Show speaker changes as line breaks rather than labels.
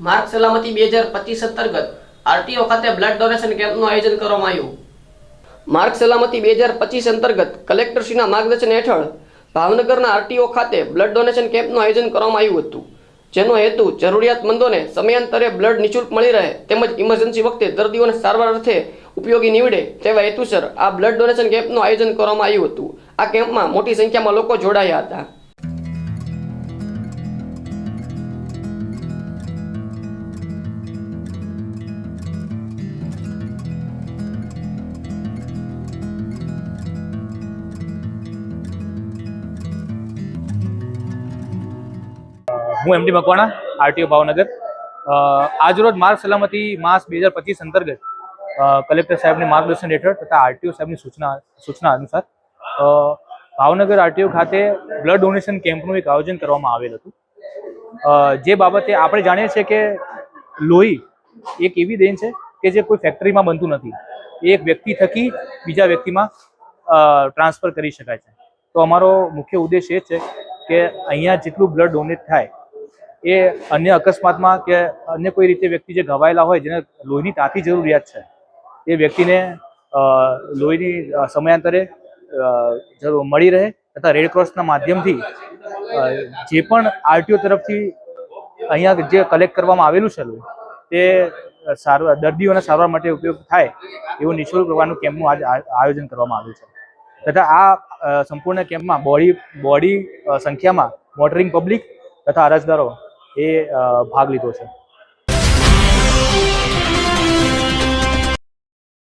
માર્ગ સલામતી બે હજાર પચીસ અંતર્ગત આરટીઓ ખાતે બ્લડ ડોનેશન કેમ્પનું આયોજન કરવામાં આવ્યું. માર્ગ સલામતી બે હજાર પચીસ અંતર્ગત કલેક્ટરશ્રીના માર્ગદર્શન હેઠળ ભાવનગરના આરટીઓ ખાતે બ્લડ ડોનેશન કેમ્પનું આયોજન કરવામાં આવ્યું હતું. જેનો હેતુ જરૂરિયાતમંદોને સમયાંતરે બ્લડ નિઃશુલ્ક મળી રહે તેમજ ઇમરજન્સી વખતે દર્દીઓને સારવાર અર્થે ઉપયોગી નીવડે તેવા હેતુસર આ બ્લડ ડોનેશન કેમ્પનું આયોજન કરવામાં આવ્યું હતું. આ કેમ્પમાં મોટી સંખ્યામાં લોકો જોડાયા હતા.
હું એમડી મકવાણા આરટીઓ ભાવનગર. આજરોજ માર્ગ સલામતી માસ બે હજાર પચીસ અંતર્ગત કલેક્ટર સાહેબની માર્ગદર્શન હેઠળ તથા આરટીઓ સાહેબની સૂચના સૂચના અનુસાર ભાવનગર આરટીઓ ખાતે બ્લડ ડોનેશન કેમ્પનું એક આયોજન કરવામાં આવેલ હતું. જે બાબતે આપણે જાણીએ છીએ કે લોહી એક એવી દેન છે કે જે કોઈ ફેક્ટરીમાં બનતું નથી. એક વ્યક્તિ થકી બીજા વ્યક્તિમાં ટ્રાન્સફર કરી શકાય છે. તો અમારો મુખ્ય ઉદ્દેશ એ છે કે અહીંયા જેટલું બ્લડ ડોનેટ થાય એ અન્ય અકસ્માતમાં કે અન્ય કોઈ રીતે વ્યક્તિ જે ઘવાયેલા હોય, જેને લોહીની તાતી જરૂરિયાત છે, એ વ્યક્તિને લોહીની સમયાંતરે જરૂર મળી રહે તથા રેડક્રોસના માધ્યમથી જે પણ આરટીઓ તરફથી અહીંયા જે કલેક્ટ કરવામાં આવેલું છે તે સારવાર દર્દીઓના સારવાર માટે ઉપયોગ થાય એવું નિઃશુલ્ક કરવાનું કેમ્પનું આજ આયોજન કરવામાં આવ્યું છે. તથા આ સંપૂર્ણ કેમ્પમાં બોડી બોડી સંખ્યામાં મોટરિંગ પબ્લિક તથા અરજદારો એ ભાગ લીધો છે.